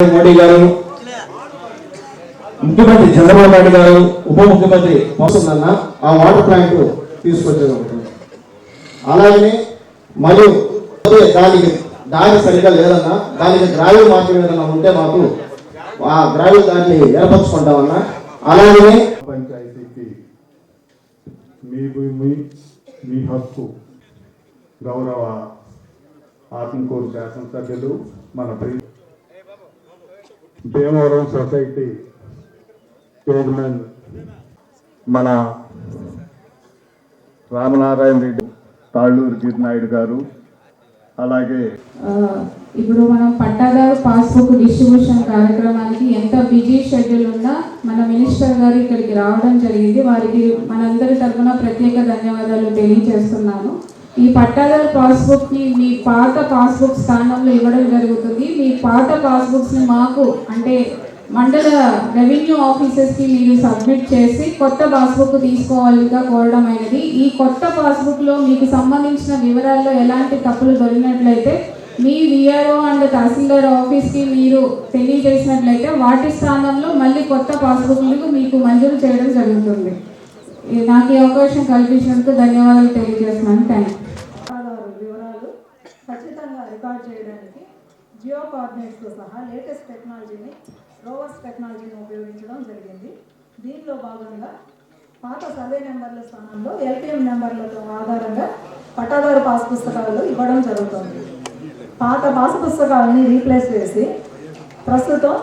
మోడీ గారు ముఖ్యమంత్రి చంద్రబాబు నాయుడు గారు ఉప ముఖ్యమంత్రి పవన్ ఆ వాటర్ ప్లాంట్ తీసుకొచ్చారు. అలాగనే మరియు దానికి దారి సరిగా లేదన్నా దానికి గ్రావెల్ మార్చడం ఏదైనా ఉంటే మాకు ఆ గ్రావెల్ దాన్ని ఏర్పరచుకుంటామన్నా. అలాగే పంచాయతీకి మీ భూమి మీ హక్కు గౌరవ ఆత్మకూరు శాసనసభ్యులు మన ప్రి భీమవరం సొసైటీ చైర్మన్ మన రామనారాయణ రెడ్డి తాళ్ళూరు గిరినాయుడు గారు అలాగే ఇప్పుడు మనం పట్టాదారు పాస్బుక్ డిస్ట్రిబ్యూషన్ కార్యక్రమానికి ఎంత బిజీ షెడ్యూల్ ఉన్నా మన మినిస్టర్ గారు ఇక్కడికి రావడం జరిగింది. వారికి మనందరి తరఫున ప్రత్యేక ధన్యవాదాలు తెలియజేస్తున్నాను. ఈ పట్టాదారు పాస్బుక్ని మీ పాత పాస్బుక్ స్థానంలో ఇవ్వడం జరుగుతుంది. మీ పాత పాస్బుక్స్ని మాకు అంటే మండల రెవెన్యూ ఆఫీసెస్కి మీరు సబ్మిట్ చేసి కొత్త పాస్బుక్ తీసుకోవాలిగా కోరడం అయినది ఈ కొత్త పాస్బుక్లో మీకు సంబంధించిన వివరాల్లో ఎలాంటి తప్పులు దొరికినట్లయితే మీ విఆర్ఓ అండ్ తహసీల్దార్ ఆఫీస్కి మీరు తెలియజేసినట్లయితే వాటి స్థానంలో మళ్ళీ కొత్త పాస్బుక్లకు మీకు మంజూరు చేయడం జరుగుతుంది. నాకు ఈ అవకాశం కల్పించినందుకు ధన్యవాదాలు తెలియజేస్తున్నాను. Thank you. వివరాలు ఖచ్చితంగా రికార్డ్ చేయడానికి జియో కోఆర్డినేట్స్తో సహా లేటెస్ట్ టెక్నాలజీని రోవర్స్ టెక్నాలజీని ఉపయోగించడం జరిగింది. దీనిలో భాగంగా పాత సర్వే నెంబర్ల స్థానంలో ఎల్పిఎం నెంబర్లతో ఆధారంగా పట్టాదారు పాస్ పుస్తకాలు ఇవ్వడం జరుగుతుంది. పాత పాస్ పుస్తకాలని రీప్లేస్ చేసి ప్రస్తుతం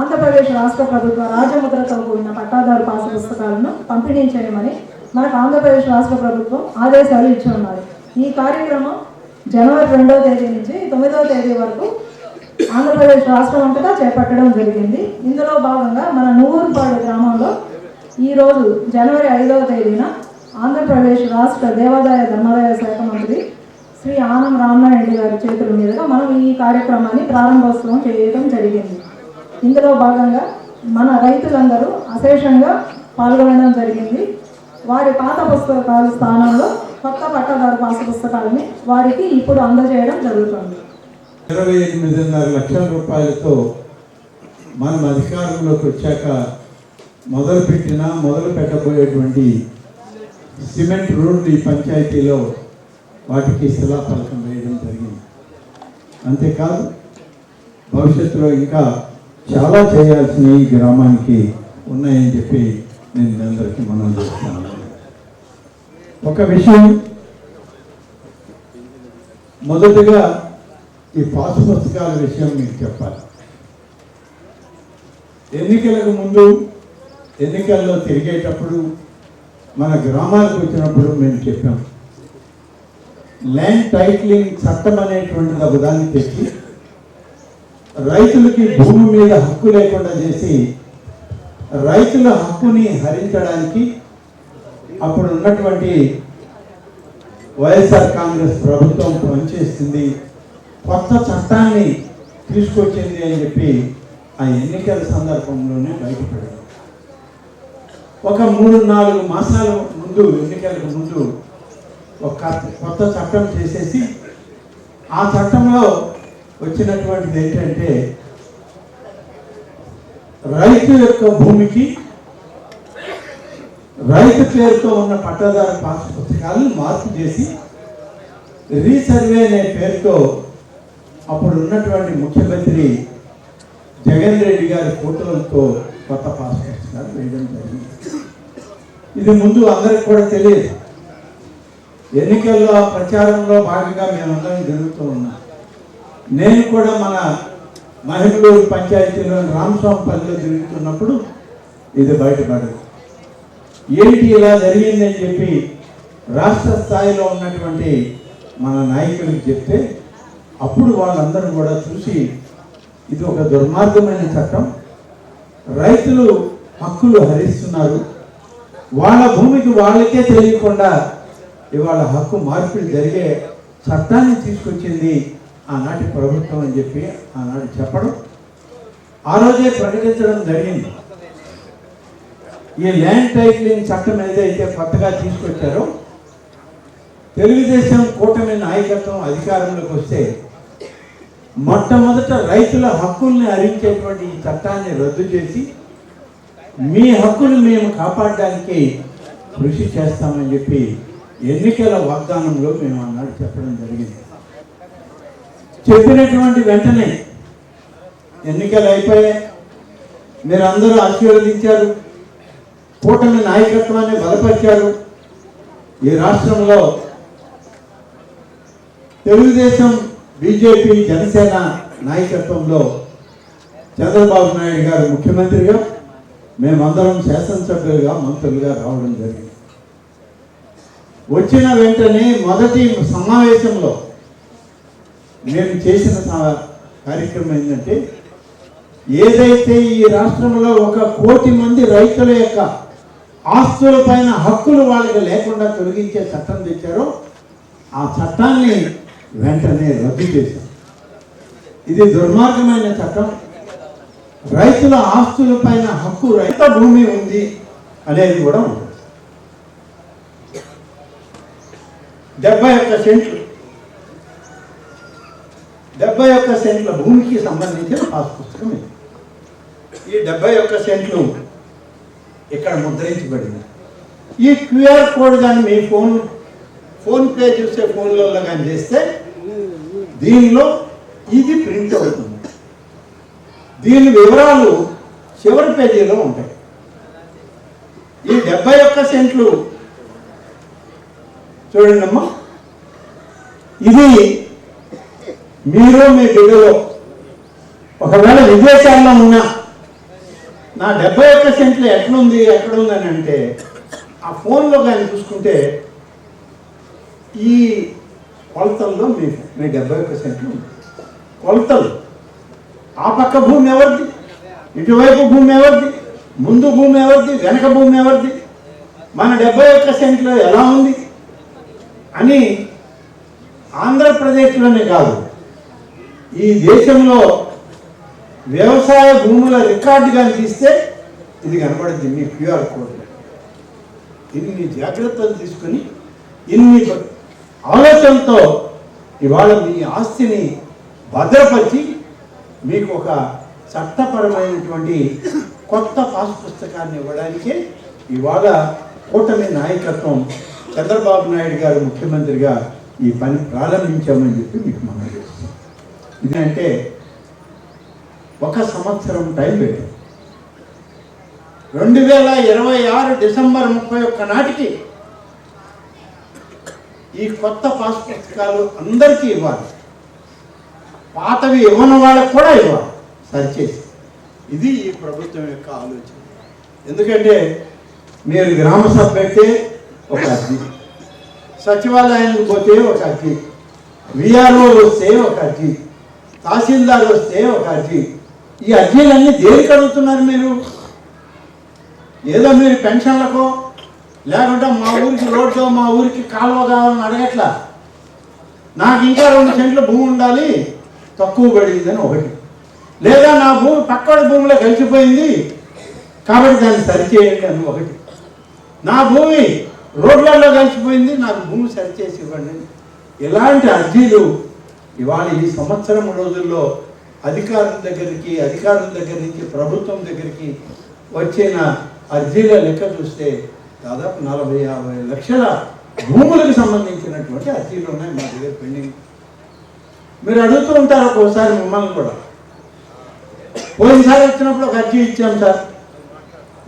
ఆంధ్రప్రదేశ్ రాష్ట్ర ప్రభుత్వ రాజముద్రతో కూడిన పట్టాదారు పాస్ పుస్తకాలను పంపిణీ చేయమని మనకు ఆంధ్రప్రదేశ్ రాష్ట్ర ప్రభుత్వం ఆదేశాలు ఇచ్చి ఉన్నారు ఈ కార్యక్రమం జనవరి రెండవ తేదీ నుంచి తొమ్మిదవ తేదీ వరకు ఆంధ్రప్రదేశ్ రాష్ట్రం అంతటా చేపట్టడం జరిగింది. ఇందులో భాగంగా మన నూరుపాడు గ్రామంలో ఈరోజు జనవరి ఐదవ తేదీన ఆంధ్రప్రదేశ్ రాష్ట్ర దేవాదాయ ధర్మాదాయ శాఖ మంత్రి శ్రీ ఆనం రామనాయుడు గారి చేతుల మీదుగా మనం ఈ కార్యక్రమాన్ని ప్రారంభోత్సవం చేయడం జరిగింది. ఇందులో భాగంగా మన రైతులందరూ అశేషంగా పాల్గొనడం జరిగింది. వారి పాత పుస్తకాల స్థానంలో కొత్త పట్టదారు పాత పుస్తకాలని వారికి ఇప్పుడు అందజేయడం జరుగుతుంది. ఇరవై ఎనిమిదిన్నర లక్షల రూపాయలతో మనం అధికారంలోకి వచ్చాక మొదలుపెట్టిన మొదలు పెట్టబోయేటువంటి సిమెంట్ రోడ్లు ఈ పంచాయతీలో వాటికి శిలాఫలకం వేయడం జరిగింది. అంతేకాదు భవిష్యత్తులో ఇంకా చాలా చేయాల్సిన ఈ గ్రామానికి ఉన్నాయని చెప్పి నేను అందరికీ మనం చేస్తున్నాను ఒక విషయం మొదటగా ఈ పాసు పుస్తకాల విషయం మీకు చెప్పాలి. ఎన్నికలకు ముందు ఎన్నికల్లో తిరిగేటప్పుడు మన గ్రామాలకు వచ్చినప్పుడు మేము చెప్పాం. ల్యాండ్ టైటిలింగ్ చట్టం అనేటువంటిది ఒకదాన్ని తెచ్చి రైతులకి భూమి మీద హక్కు లేకుండా చేసి రైతుల హక్కుని హరించడానికి అప్పుడు ఉన్నటువంటి వైఎస్ఆర్ కాంగ్రెస్ ప్రభుత్వం పనిచేస్తుంది కొత్త చట్టాన్ని తీసుకొచ్చింది అని చెప్పి ఆ ఎన్నికల సందర్భంలోనే బయటపడింది ఒక మూడు నాలుగు మాసాల ముందు ఎన్నికలకు ముందు ఒక కొత్త చట్టం చేసేసి ఆ చట్టంలో వచ్చినటువంటిది ఏంటంటే రైతు యొక్క భూమికి రైతు పేరుతో ఉన్న పట్టాదారు పాస్ పుస్తకాలను మార్పు చేసి రీసర్వే అనే పేరుతో అప్పుడు ఉన్నటువంటి ముఖ్యమంత్రి జగన్ రెడ్డి గారి ఫోటోలతో కొత్త పాస్ గారు వేయడం జరిగింది. ఇది ముందు అందరికి కూడా తెలియదు. ఎన్నికల్లో ప్రచారంలో భాగంగా మేమందరం జరుగుతూ ఉన్నాం. నేను కూడా మన మహిళూరు పంచాయతీలోని రామస్వామిపల్లిలో తిరుగుతున్నప్పుడు ఇది బయటపడదు. ఏంటి ఇలా జరిగిందని చెప్పి రాష్ట్ర స్థాయిలో ఉన్నటువంటి మన నాయకులకు చెప్తే అప్పుడు వాళ్ళందరూ కూడా చూసి ఇది ఒక దుర్మార్గమైన చట్టం. రైతులు హక్కులు హరిస్తున్నారు. వాళ్ళ భూమికి వాళ్ళకే తెలియకుండా ఇవాళ హక్కు మార్పులు జరిగే చట్టాన్ని తీసుకొచ్చింది ఆనాటి ప్రభుత్వం అని చెప్పి ఆనాడు చెప్పడం. ఆ రోజే ప్రకటించడం జరిగింది. ఈ ల్యాండ్ టైటిలింగ్ చట్టం ఏదైతే కొత్తగా తీసుకొచ్చారో తెలుగుదేశం కూటమి నాయకత్వం అధికారంలోకి వస్తే మొట్టమొదట రైతుల హక్కుల్ని హరించేటువంటి ఈ చట్టాన్ని రద్దు చేసి మీ హక్కులు మేము కాపాడడానికి కృషి చేస్తామని చెప్పి ఎన్నికల వాగ్దానంలో మేము అన్నాడు చెప్పడం జరిగింది. చెప్పినటువంటి వెంటనే ఎన్నికలు అయిపోయాయి. మీరు అందరూ ఆశీర్వదించారు. కూటమి నాయకత్వాన్ని బలపరిచారు. ఈ రాష్ట్రంలో తెలుగుదేశం బీజేపీ జనసేన నాయకత్వంలో చంద్రబాబు నాయుడు గారు ముఖ్యమంత్రిగా మేమందరం శాసనసభ్యులుగా మంత్రులుగా రావడం జరిగింది. వచ్చిన వెంటనే మొదటి సమావేశంలో నేను చేసిన కార్యక్రమం ఏంటంటే ఏదైతే ఈ రాష్ట్రంలో ఒక కోటి మంది రైతుల యొక్క ఆస్తుల పైన హక్కులు వాళ్ళకి లేకుండా తొలగించే చట్టం తెచ్చారో ఆ చట్టాన్ని వెంటనే రద్దు చేశాం ఇది దుర్మార్గమైన చట్టం. రైతుల ఆస్తుల పైన హక్కు రైత భూమి ఉంది అనేది కూడా ఉంటుంది డెబ్బై ఒక్క సెంట్లు. డెబ్బై ఒక్క సెంట్ల భూమికి సంబంధించిన పాస్ పుస్తకం ఇది. ఈ డెబ్బై ఒక్క సెంట్లు ఇక్కడ ముద్రించబడింది ఈ క్యూఆర్ కోడ్ కానీ మీ ఫోన్ ఫోన్పే చూసే ఫోన్లలో కానీ చేస్తే దీనిలో ఇది ప్రింట్ అవుతుంది. దీని వివరాలు చివరి పేజీలో ఉంటాయి. ఈ డెబ్బై ఒక్క సెంట్లు చూడండి అమ్మా ఇది మీరు మీ బిడ్డలో ఒకవేళ విదేశాల్లో ఉన్నా నా డెబ్బై ఒక్క సెంట్లు ఎట్లుంది ఎక్కడుందని అంటే ఆ ఫోన్లో కానీ చూసుకుంటే ఈ కొలతల్లో మీ మీ డెబ్బై ఒక్క సెంట్లు కొలతలు. ఆ పక్క భూమి ఎవరిది? ఇటువైపు భూమి ఎవరిది? ముందు భూమి ఎవరిది? వెనక భూమి ఎవరిది? మన డెబ్బై ఒక్క సెంట్లో ఎలా ఉంది? అని ఆంధ్రప్రదేశ్లోనే కాదు ఈ దేశంలో వ్యవసాయ భూముల రికార్డు కానీ తీస్తే ఇది కనపడుతుంది మీ క్యూఆర్ కోడ్. ఇన్ని జాగ్రత్తలు తీసుకుని ఇన్ని ఆలోచనతో ఇవాళ మీ ఆస్తిని భద్రపరిచి మీకు ఒక చట్టపరమైనటువంటి కొత్త పాస్ పుస్తకాన్ని ఇవ్వడానికే ఇవాళ కూటమి నాయకత్వం చంద్రబాబు నాయుడు గారు ముఖ్యమంత్రిగా ఈ పని ప్రారంభించామని చెప్పి మీకు మనం చేస్తాం ఇదంటే ఒక సంవత్సరం టైం పెట్టాం. రెండు వేల ఇరవై ఆరు డిసెంబర్ ముప్పై ఒక్క నాటికి ఈ కొత్త పాస్ పుస్తకాలు అందరికీ ఇవ్వాలి. పాతవి ఇవ్వని వాళ్ళకి కూడా ఇవ్వాలి. సరిచేసి ఇది ఈ ప్రభుత్వం యొక్క ఆలోచన. ఎందుకంటే మీరు గ్రామ సభ అయితే ఒక అగ్ని సచివాలయానికి పోతే ఒక అగ్ని విఆర్ఓ వస్తే ఒక అర్జీ. తహసీల్దార్ వస్తే ఒక అర్జీ. ఈ అర్జీలన్నీ దేనికి అడుగుతున్నారు మీరు? ఏదో మీరు పెన్షన్లకో లేకుంటే మా ఊరికి రోడ్డు మా ఊరికి కాలువ కావాలని అడగట్లా? నాకు ఇంకా రెండు సెంట్ల భూమి ఉండాలి తక్కువ పడిందని ఒకటి. లేదా నా భూమి పక్కడి భూమిలో కలిసిపోయింది కాబట్టి దాన్ని సరిచేయండి అని ఒకటి. నా భూమి రోడ్లలో కలిసిపోయింది నాకు భూమి సరిచేసి ఇవ్వండి ఇలాంటి అర్జీలు ఇవాళ ఈ సంవత్సరం రోజుల్లో అధికారుల దగ్గరికి అధికారుల దగ్గర నుంచి ప్రభుత్వం దగ్గరికి వచ్చిన అర్జీల లెక్క చూస్తే దాదాపు నలభై యాభై లక్షల భూములకు సంబంధించినటువంటి అర్జీలు ఉన్నాయి మా దగ్గర పెండింగ్. మీరు అడుగుతూ ఉంటారు ఒక్కోసారి మిమ్మల్ని కూడా. పోయినసారి వచ్చినప్పుడు ఒక అర్జీ ఇచ్చాం సార్.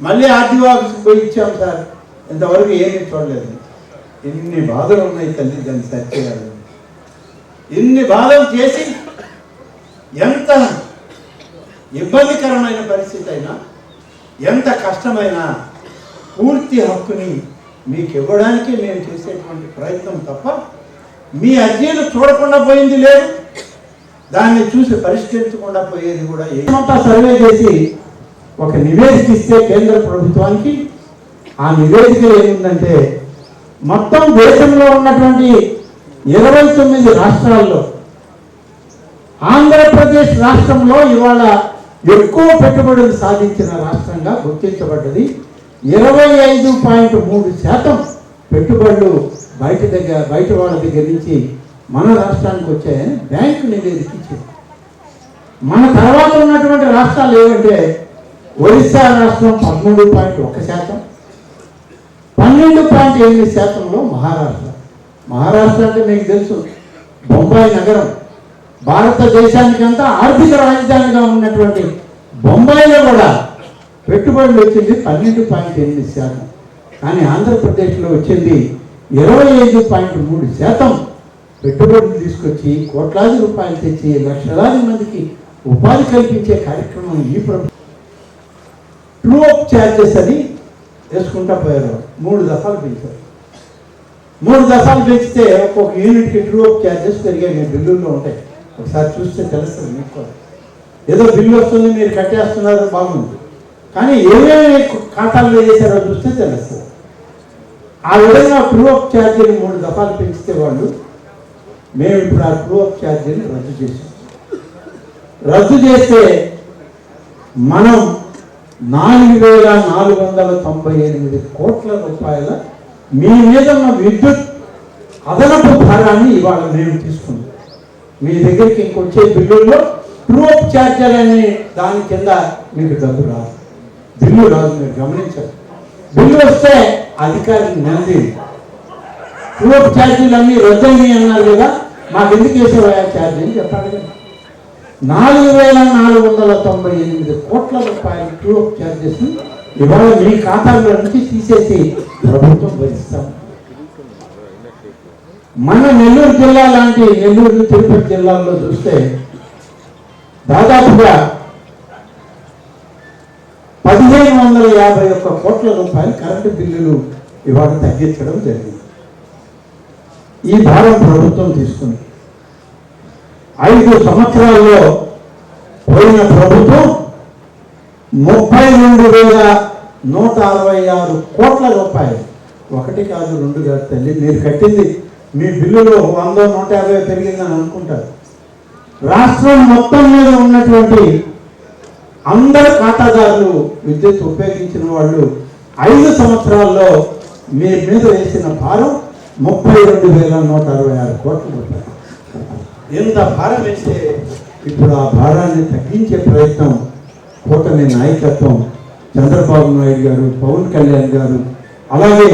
మళ్ళీ ఆర్టీఓ ఆఫీస్కి పోయి ఇచ్చాం సార్. ఇంతవరకు ఏమీ చూడలేదు. ఎన్ని బాధలు ఉన్నాయి తల్లి దాన్ని సరిచేయాలి ఎన్ని బాధలు చేసి ఎంత ఇబ్బందికరమైన పరిస్థితి అయినా ఎంత కష్టమైనా పూర్తి హక్కుని మీకు ఇవ్వడానికి మేము చేసేటువంటి ప్రయత్నం తప్ప మీ అర్జీలు చూడకుండా పోయింది లేదు. దాన్ని చూసి పరిష్కరించకుండా పోయేది కూడా ఏమంతా సర్వే చేసి ఒక నివేదిక ఇస్తే కేంద్ర ప్రభుత్వానికి ఆ నివేదిక ఏముందంటే మొత్తం దేశంలో ఉన్నటువంటి ఇరవై తొమ్మిది రాష్ట్రాల్లో ఆంధ్రప్రదేశ్ రాష్ట్రంలో ఇవాళ ఎక్కువ పెట్టుబడులు సాధించిన రాష్ట్రంగా గుర్తించబడ్డది ఇరవై ఐదు పాయింట్ మూడు శాతం పెట్టుబడులు బయట దగ్గర బయట వాళ్ళ దగ్గర నుంచి మన రాష్ట్రానికి వచ్చాయని బ్యాంకు నివేదిక ఇచ్చింది మన తర్వాత ఉన్నటువంటి రాష్ట్రాలు ఏమంటే ఒరిస్సా రాష్ట్రం పదమూడు పాయింట్ ఒక శాతం పన్నెండు పాయింట్ ఎనిమిది శాతంలో మహారాష్ట్ర. మహారాష్ట్ర అంటే మీకు తెలుసు బొంబాయి నగరం. భారతదేశానికంతా ఆర్థిక రాజధానిగా ఉన్నటువంటి బొంబాయిలో కూడా పెట్టుబడులు వచ్చింది పన్నెండు పాయింట్ ఎనిమిది శాతం. కానీ ఆంధ్రప్రదేశ్లో వచ్చింది ఇరవై ఐదు పాయింట్ మూడు శాతం. పెట్టుబడులు తీసుకొచ్చి కోట్లాది రూపాయలు తెచ్చి లక్షలాది మందికి ఉపాధి కల్పించే కార్యక్రమం ఈ ప్రభుత్వం ట్రూ అప్ ఛార్జెస్ అని వేసుకుంటా పోయారు. మూడు దఫాలు పెంచారు. మూడు దఫాలు పెంచితే ఒక్కొక్క యూనిట్కి ట్రూ అప్ ఛార్జెస్ పెరిగాయి. మీ బిల్లుల్లో ఉంటాయి. ఒకసారి చూస్తే తెలుస్తుంది మీకు ఏదో బిల్లు వస్తుంది మీరు కట్టేస్తున్నారు బాగుంది. కానీ ఏమేమి ఖాతాల్లో చేశారో చూస్తే తెలుస్తుంది ఆ విధంగా ప్రూ అప్ ఛార్జీని మూడు దఫాలు పెంచితే వాళ్ళు మేము ఇప్పుడు ఆ ప్రూ అప్ ఛార్జీని రద్దు చేసాం రద్దు చేస్తే మనం నాలుగు వేల నాలుగు వందల తొంభై ఎనిమిది కోట్ల రూపాయల మీ మీద ఉన్న విద్యుత్ అదనపు భారాన్ని ఇవాళ మేము తీసుకున్నాం. మీ దగ్గరికి ఇంకొచ్చే బిల్లుల్లో ప్రూ అప్ ఛార్జర్ అనే దాని కింద మీకు డబ్బు రాదు. బిల్లు రాదు మీరు గమనించారు బిల్లు వస్తే అధికారిని నిలదీ ట్రూ ఛార్జీలు అన్నీ రద్దయ్యి అన్నారు కదా మాకు ఎందుకు వేసేవా ఛార్జీ అని చెప్పాలి కదా. నాలుగు వేల నాలుగు వందల తొంభై ఎనిమిది కోట్ల రూపాయల ట్రూ ఛార్జెస్ ఇవాళ మీ ఖాతాలో నుంచి తీసేసి ప్రభుత్వం భరిస్తాం. మన నెల్లూరు జిల్లా లాంటి నెల్లూరు తిరుపతి జిల్లాల్లో చూస్తే దాదాపుగా వందల యాభై ఒక్క కోట్ల రూపాయలు కరెంటు బిల్లులు ఇవాళ తగ్గించడం జరిగింది. ఈ భారం ప్రభుత్వం తీసుకుంది. ఐదు సంవత్సరాల్లో పోయిన ప్రభుత్వం ముప్పై రెండు వేల నూట అరవై ఆరు కోట్ల రూపాయలు. ఒకటి కాదు రెండు కాదు తల్లి మీరు కట్టింది మీ బిల్లులో వంద నూట యాభై పెరిగిందని అనుకుంటారు. రాష్ట్రం మొత్తం మీద ఉన్నటువంటి అందరు ఖాతాదారులు విద్యుత్ ఉపయోగించిన వాళ్ళు ఐదు సంవత్సరాల్లో మీ మీద వేసిన భారం ముప్పై రెండు వేల నూట అరవై ఆరు కోట్ల రూపాయలు. ఇంత భారం వేస్తే ఇప్పుడు ఆ భారాన్ని తగ్గించే ప్రయత్నం కూటమి నాయకత్వం చంద్రబాబు నాయుడు గారు పవన్ కళ్యాణ్ గారు అలాగే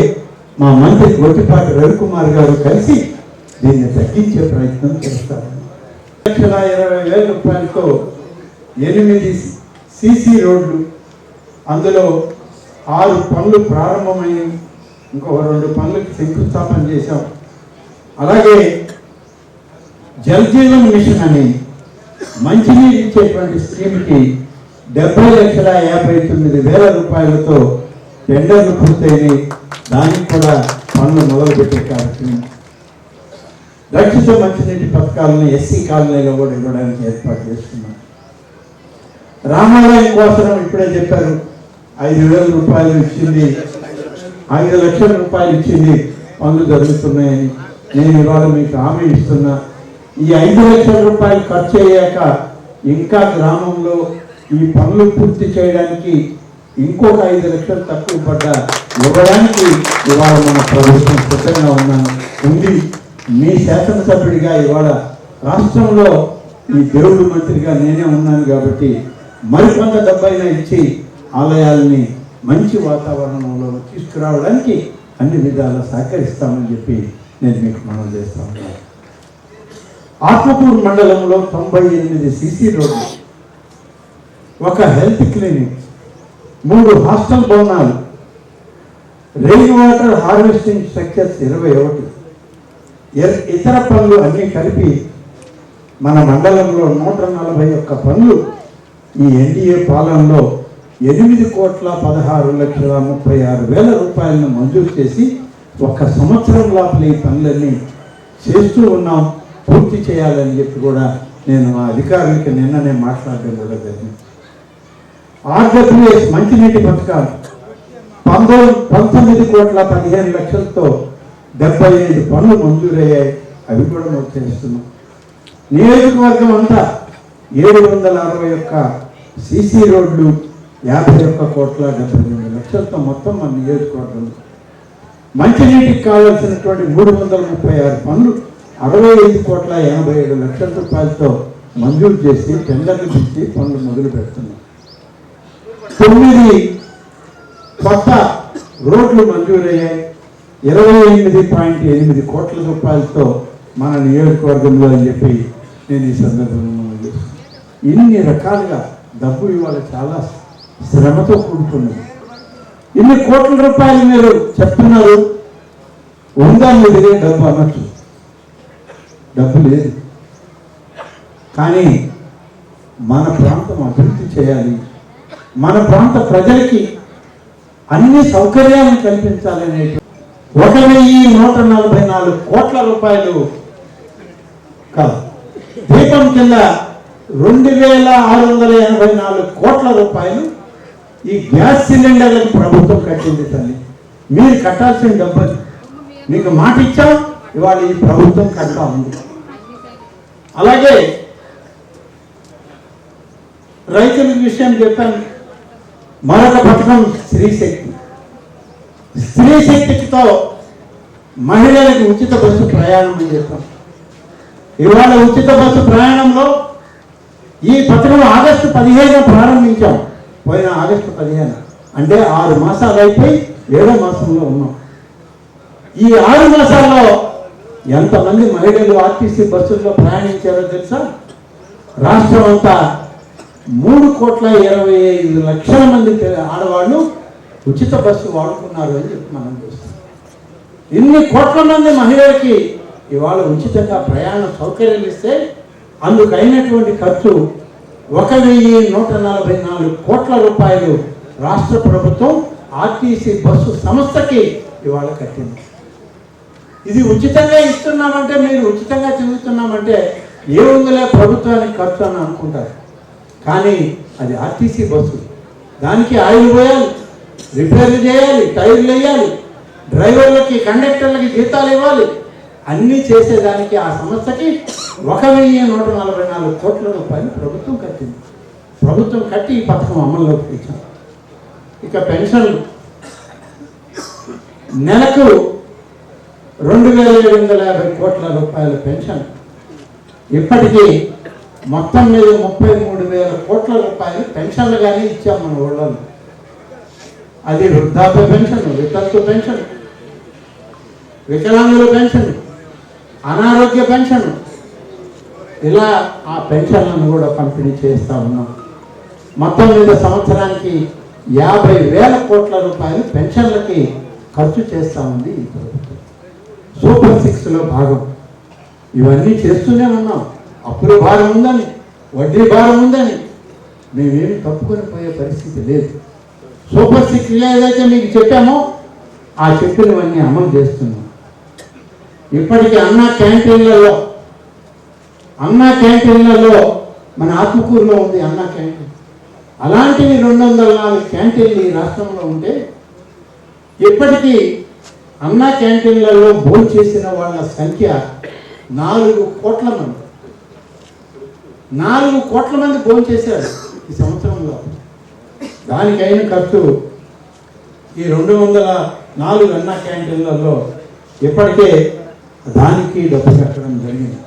మా మంత్రి గొట్టిపాటి రవికుమార్ గారు కలిసి దీన్ని తగ్గించే ప్రయత్నం చేస్తారు లక్షల ఇరవై వేల రూపాయలతో ఎనిమిది సీసీ రోడ్లు అందులో ఆరు పనులు ప్రారంభమై ఇంకొక రెండు పనులకు శంకుస్థాపన చేశాం. అలాగే జలజీవన్ మిషన్ అని మంచినీరు ఇచ్చేటువంటి స్కీమ్కి డెబ్బై లక్షల యాభై తొమ్మిది వేల రూపాయలతో టెండర్లు పూర్తయినాయి. దానికి కూడా పనులు మొదలుపెట్టే కార్యక్రమం. రక్షిత మంచినీటి పథకాలను ఎస్సీ కాలనీలో కూడా ఇవ్వడానికి ఏర్పాటు చేస్తున్నాం. రామాలయం కోసం ఇప్పుడే చెప్పారు. ఐదు వేల రూపాయలు ఇచ్చింది. ఐదు లక్షల రూపాయలు ఇచ్చింది. పనులు జరుగుతున్నాయని నేను ఇవాళ మీకు హామీ ఇస్తున్నా. ఈ ఐదు లక్షల రూపాయలు ఖర్చు అయ్యాక ఇంకా గ్రామంలో ఈ పనులు పూర్తి చేయడానికి ఇంకొక ఐదు లక్షలు తక్కువ పడ్డ ఇవ్వడానికి ఇవాళ మన ప్రభుత్వం సిద్ధంగా ఉన్నాను. ఉంది. మీ శాసనసభ్యుడిగా ఇవాళ రాష్ట్రంలో ఈ దేవుడు మంత్రిగా నేనే ఉన్నాను కాబట్టి మరికొంత డబ్బైనా ఇచ్చి ఆలయాల్ని మంచి వాతావరణంలో తీసుకురావడానికి అన్ని విధాలా సహకరిస్తామని చెప్పి నేను మీకు మనం చేస్తా ఉన్నాను. ఆత్మకూరు మండలంలో తొంభై ఎనిమిది సీసీ రోడ్లు ఒక హెల్త్ క్లినిక్ మూడు హాస్టల్ భవనాలు రెయిన్ వాటర్ హార్వెస్టింగ్ స్ట్రక్చర్స్ ఇరవై ఒకటి ఇతర పనులు అన్నీ కలిపి మన మండలంలో నూట నలభై ఒక్క పనులు ఈ ఎన్డీఏ పాలనలో ఎనిమిది కోట్ల పదహారు లక్షల ముప్పై ఆరు వేల రూపాయలను మంజూరు చేసి ఒక సంవత్సరం లోపల ఈ పనులన్నీ చేస్తూ ఉన్నాం పూర్తి చేయాలని చెప్పి కూడా నేను ఆ అధికారులకి నిన్ననే మాట్లాడడం కూడా జరిగింది. ఆంధ్రప్రదేశ్ మంచినీటి పథకాలు పంతొమ్మిది పంతొమ్మిది కోట్ల పదిహేను లక్షలతో డెబ్బై ఐదు పనులు మంజూరయ్యాయి. అవి కూడా మనం చేస్తున్నాం. నియోజకవర్గం అంతా ఏడు వందల అరవై ఒక్క సీసీ రోడ్లు యాభై ఒక్క కోట్ల డెబ్బై రెండు లక్షలతో మొత్తం మన నియోజకవర్గం. మంచినీటికి కావాల్సినటువంటి మూడు వందల ముప్పై ఆరు పనులు అరవై ఐదు కోట్ల ఎనభై ఏడు లక్షల రూపాయలతో మంజూరు చేసి టెండర్లు పిలిచి పనులు మొదలు పెడుతున్నాం. తొమ్మిది కొత్త రోడ్లు మంజూరయ్యాయి. ఇరవై ఎనిమిది పాయింట్ ఎనిమిది కోట్ల రూపాయలతో మన నియోజకవర్గంలో అని చెప్పి నేను ఈ సందర్భంలో ఇన్ని రకాలుగా డబ్బు ఇవాళ చాలా శ్రమతో కూడుకున్నది. ఇన్ని కోట్ల రూపాయలు మీరు చెప్తున్నారు ఉందా మీ దగ్గర డబ్బు అనొచ్చు? డబ్బు లేదు. కానీ మన ప్రాంతం అభివృద్ధి చేయాలి. మన ప్రాంత ప్రజలకి అన్ని సౌకర్యాలను కల్పించాలనే ఒక వెయ్యి నూట నలభై నాలుగు కోట్ల రూపాయలు కాదు. దీపం కింద రెండు వేల ఆరు వందల ఎనభై నాలుగు కోట్ల రూపాయలు ఈ గ్యాస్ సిలిండర్లకు ప్రభుత్వం కట్టింది తల్లి. మీరు కట్టాల్సిన డబ్బు మీకు మాట ఇచ్చాం ఇవాళ ఈ ప్రభుత్వం కడతా ఉంది. అలాగే రైతుల విషయం చెప్పాను. మరొక పథకం స్త్రీశక్తి. స్త్రీశక్తితో మహిళలకు ఉచిత బస్సు ప్రయాణం అని చెప్పాం. ఇవాళ ఉచిత బస్సు ప్రయాణంలో ఈ పథకం ఆగస్టు పదిహేను ప్రారంభించాం. పోయిన ఆగస్టు పదిహేను. అంటే ఆరు మాసాలు అయిపోయి ఏడో మాసంలో ఉన్నాం. ఈ ఆరు మాసాల్లో ఎంతమంది మహిళలు ఆర్టీసీ బస్సుల్లో ప్రయాణించారో తెలుసా? రాష్ట్రం అంతా మూడు కోట్ల ఇరవై ఐదు లక్షల మంది ఆడవాళ్ళు ఉచిత బస్సు వాడుకున్నారు అని చెప్పి మనం చూస్తాం. ఇన్ని కోట్ల మంది మహిళలకి ఇవాళ ఉచితంగా ప్రయాణ సౌకర్యాలు ఇస్తే అందుకైనటువంటి ఖర్చు ఒక వెయ్యి నూట నలభై నాలుగు కోట్ల రూపాయలు రాష్ట్ర ప్రభుత్వం ఆర్టీసీ బస్సు సంస్థకి ఇవాళ కట్టింది. ఇది ఉచితంగా ఇస్తున్నామంటే మీరు ఉచితంగా తిరుగుతున్నామంటే ఏముందిలే ప్రభుత్వానికి ఖర్చు అని అనుకుంటారు. కానీ అది ఆర్టీసీ బస్సు. దానికి ఆయిల్ పోయాలి రిపేర్లు చేయాలి టైర్లు వేయాలి డ్రైవర్లకి కండక్టర్లకి జీతాలు ఇవ్వాలి. అన్నీ చేసేదానికి ఆ సంస్థకి ఒక వెయ్యి నూట నలభై నాలుగు కోట్ల రూపాయలు ప్రభుత్వం కట్టింది. ప్రభుత్వం కట్టి ఈ పథకం అమల్లోకి తెచ్చాం. ఇక పెన్షన్లు నెలకు రెండు వేల ఏడు వందల యాభై కోట్ల రూపాయల పెన్షన్. ఇప్పటికీ మొత్తం మీద ముప్పై మూడు వేల కోట్ల రూపాయలు పెన్షన్లు కానీ ఇచ్చాం మన ఊళ్ళలో అది వృద్ధాప్య పెన్షన్ వితంతు పెన్షన్ వికలాంగుల పెన్షన్ అనారోగ్య పెన్షన్. ఇలా ఆ పెన్షన్లను కూడా పంపిణీ చేస్తూ ఉన్నాం. మొత్తం మీద సంవత్సరానికి యాభై వేల కోట్ల రూపాయలు పెన్షన్లకి ఖర్చు చేస్తూ ఉంది ఈ ప్రభుత్వం. సూపర్ సిక్స్లో భాగం. ఇవన్నీ చేస్తూనే ఉన్నాం. అప్పుల భారం ఉందని వడ్డీ భారం ఉందని. మేమేమి తప్పుకొని పోయే పరిస్థితి లేదు. సూపర్ సిక్స్ ఏదైతే మీకు చెప్పామో ఆ చెప్పినవన్నీ అమలు చేస్తున్నాం. ఇప్పటికీ అన్న క్యాంటీన్లలో అన్న క్యాంటీన్లలో మన ఆత్మకూరులో ఉంది అన్న క్యాంటీన్. అలాంటివి రెండు వందల నాలుగు క్యాంటీన్లు ఈ రాష్ట్రంలో ఉంటే ఇప్పటికీ అన్న క్యాంటీన్లలో భోజనం చేసిన వాళ్ళ సంఖ్య నాలుగు కోట్ల మంది. నాలుగు కోట్ల మంది భోజనం చేశారు ఈ సంవత్సరంలో. దానికైన ఖర్చు ఈ రెండు వందల నాలుగు అన్న క్యాంటీన్లలో ఇప్పటికే దానికి డబ్బు కట్టడం జరిగింది.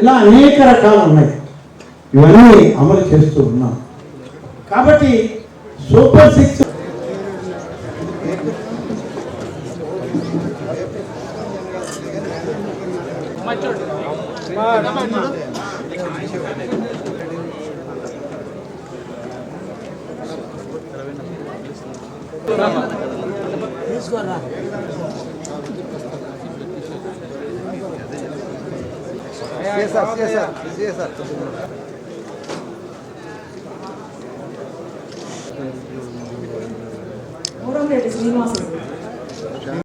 ఇలా అనేక రకాలు ఉన్నాయి. ఇవన్నీ అమలు చేస్తూ ఉన్నాం. కాబట్టి సూపర్ సిక్స్ తీసుకోరా మూడంరెడ్డి శ్రీనివాసరావు